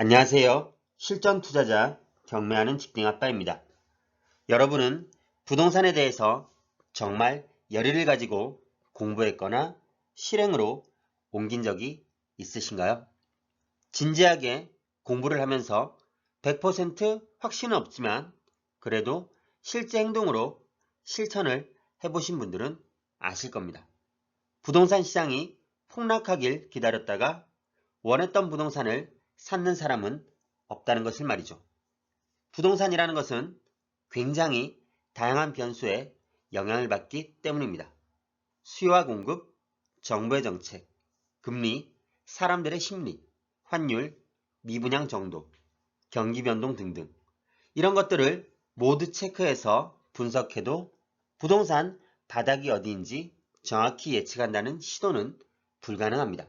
안녕하세요. 실전 투자자 경매하는 집딩아빠입니다. 여러분은 부동산에 대해서 정말 열의를 가지고 공부했거나 실행으로 옮긴 적이 있으신가요? 진지하게 공부를 하면서 100% 확신은 없지만 그래도 실제 행동으로 실천을 해보신 분들은 아실 겁니다. 부동산 시장이 폭락하길 기다렸다가 원했던 부동산을 찾는 사람은 없다는 것을 말이죠. 부동산이라는 것은 굉장히 다양한 변수에 영향을 받기 때문입니다. 수요와 공급, 정부의 정책, 금리, 사람들의 심리, 환율, 미분양 정도, 경기 변동 등등 이런 것들을 모두 체크해서 분석해도 부동산 바닥이 어디인지 정확히 예측한다는 시도는 불가능합니다.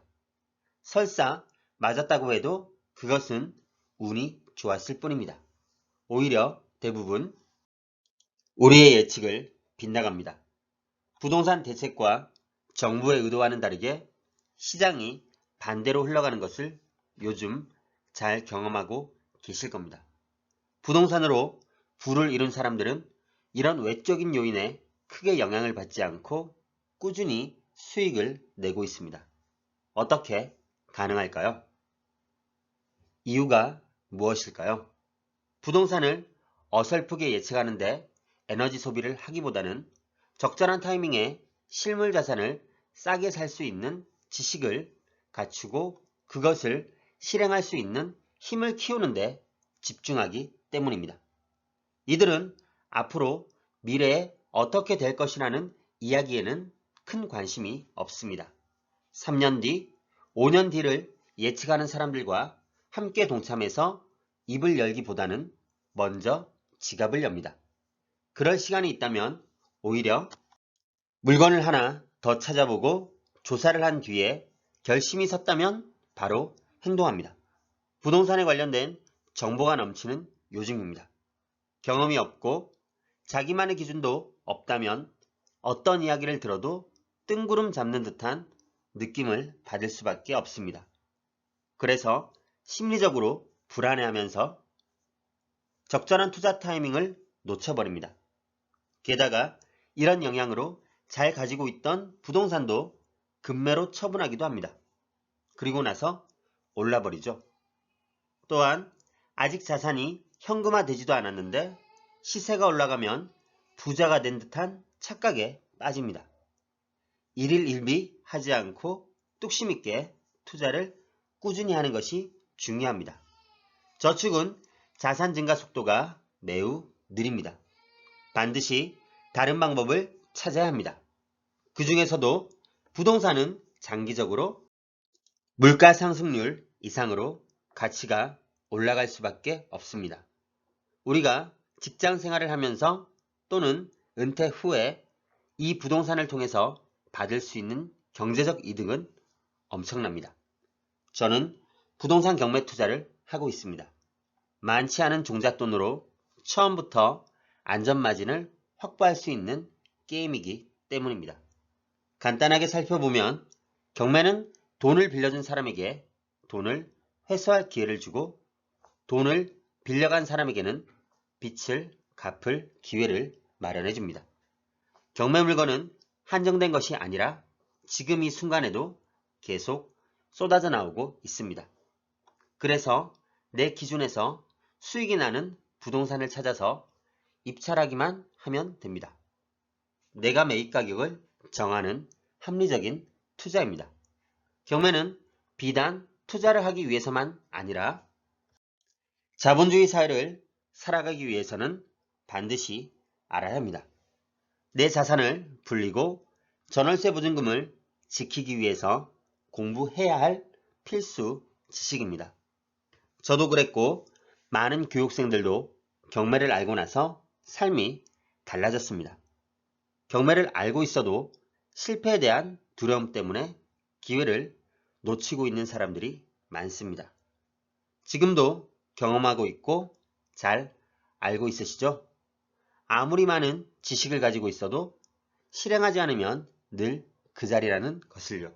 설사 맞았다고 해도 그것은 운이 좋았을 뿐입니다. 오히려 대부분 우리의 예측을 빗나갑니다. 부동산 대책과 정부의 의도와는 다르게 시장이 반대로 흘러가는 것을 요즘 잘 경험하고 계실 겁니다. 부동산으로 부를 이룬 사람들은 이런 외적인 요인에 크게 영향을 받지 않고 꾸준히 수익을 내고 있습니다. 어떻게 가능할까요? 이유가 무엇일까요? 부동산을 어설프게 예측하는데 에너지 소비를 하기보다는 적절한 타이밍에 실물 자산을 싸게 살 수 있는 지식을 갖추고 그것을 실행할 수 있는 힘을 키우는데 집중하기 때문입니다. 이들은 앞으로 미래에 어떻게 될 것이라는 이야기에는 큰 관심이 없습니다. 3년 뒤, 5년 뒤를 예측하는 사람들과 함께 동참해서 입을 열기보다는 먼저 지갑을 엽니다. 그럴 시간이 있다면 오히려 물건을 하나 더 찾아보고 조사를 한 뒤에 결심이 섰다면 바로 행동합니다. 부동산에 관련된 정보가 넘치는 요즘입니다. 경험이 없고 자기만의 기준도 없다면 어떤 이야기를 들어도 뜬구름 잡는 듯한 느낌을 받을 수밖에 없습니다. 그래서 심리적으로 불안해하면서 적절한 투자 타이밍을 놓쳐버립니다. 게다가 이런 영향으로 잘 가지고 있던 부동산도 급매로 처분하기도 합니다. 그리고 나서 올라버리죠. 또한 아직 자산이 현금화되지도 않았는데 시세가 올라가면 부자가 된 듯한 착각에 빠집니다. 일일 일비 하지 않고 뚝심 있게 투자를 꾸준히 하는 것이 중요합니다. 저축은 자산 증가 속도가 매우 느립니다. 반드시 다른 방법을 찾아야 합니다. 그 중에서도 부동산은 장기적으로 물가 상승률 이상으로 가치가 올라갈 수밖에 없습니다. 우리가 직장 생활을 하면서 또는 은퇴 후에 이 부동산을 통해서 받을 수 있는 경제적 이득은 엄청납니다. 저는 부동산 경매 투자를 하고 있습니다. 많지 않은 종잣돈으로 처음부터 안전마진을 확보할 수 있는 게임이기 때문입니다. 간단하게 살펴보면 경매는 돈을 빌려준 사람에게 돈을 회수할 기회를 주고 돈을 빌려간 사람에게는 빚을 갚을 기회를 마련해 줍니다. 경매 물건은 한정된 것이 아니라 지금 이 순간에도 계속 쏟아져 나오고 있습니다. 그래서 내 기준에서 수익이 나는 부동산을 찾아서 입찰하기만 하면 됩니다. 내가 매입 가격을 정하는 합리적인 투자입니다. 경매는 비단 투자를 하기 위해서만 아니라 자본주의 사회를 살아가기 위해서는 반드시 알아야 합니다. 내 자산을 불리고 전월세 보증금을 지키기 위해서 공부해야 할 필수 지식입니다. 저도 그랬고 많은 교육생들도 경매를 알고 나서 삶이 달라졌습니다. 경매를 알고 있어도 실패에 대한 두려움 때문에 기회를 놓치고 있는 사람들이 많습니다. 지금도 경험하고 있고 잘 알고 있으시죠? 아무리 많은 지식을 가지고 있어도 실행하지 않으면 늘 그 자리라는 것을요.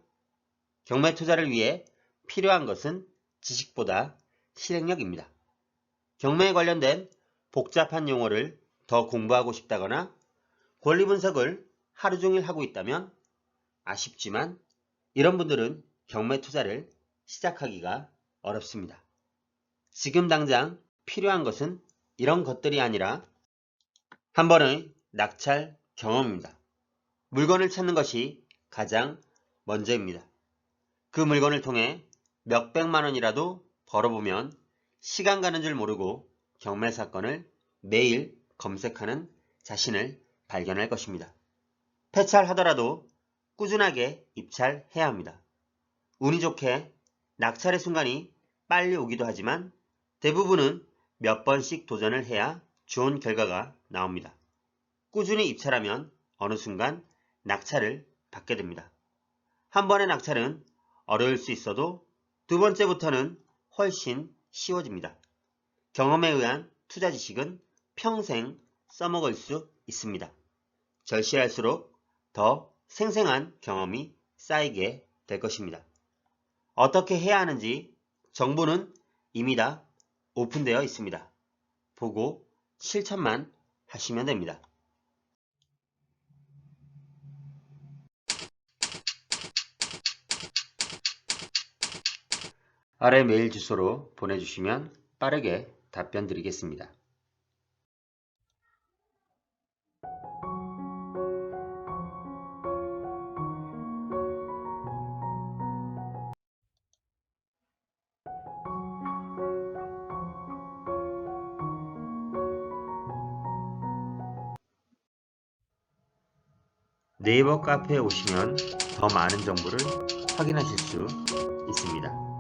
경매 투자를 위해 필요한 것은 지식보다 실행력입니다. 경매에 관련된 복잡한 용어를 더 공부하고 싶다거나 권리 분석을 하루 종일 하고 있다면 아쉽지만 이런 분들은 경매 투자를 시작하기가 어렵습니다. 지금 당장 필요한 것은 이런 것들이 아니라 한 번의 낙찰 경험입니다. 물건을 찾는 것이 가장 먼저입니다. 그 물건을 통해 몇백만 원이라도 벌어보면 시간 가는 줄 모르고 경매 사건을 매일 검색하는 자신을 발견할 것입니다. 폐찰하더라도 꾸준하게 입찰해야 합니다. 운이 좋게 낙찰의 순간이 빨리 오기도 하지만 대부분은 몇 번씩 도전을 해야 좋은 결과가 나옵니다. 꾸준히 입찰하면 어느 순간 낙찰을 받게 됩니다. 한 번의 낙찰은 어려울 수 있어도 두 번째부터는 훨씬 쉬워집니다. 경험에 의한 투자 지식은 평생 써먹을 수 있습니다. 절실할수록 더 생생한 경험이 쌓이게 될 것입니다. 어떻게 해야 하는지 정보는 이미 다 오픈되어 있습니다. 보고 실천만 하시면 됩니다. 아래 메일 주소로 보내주시면 빠르게 답변 드리겠습니다. 네이버 카페에 오시면 더 많은 정보를 확인하실 수 있습니다.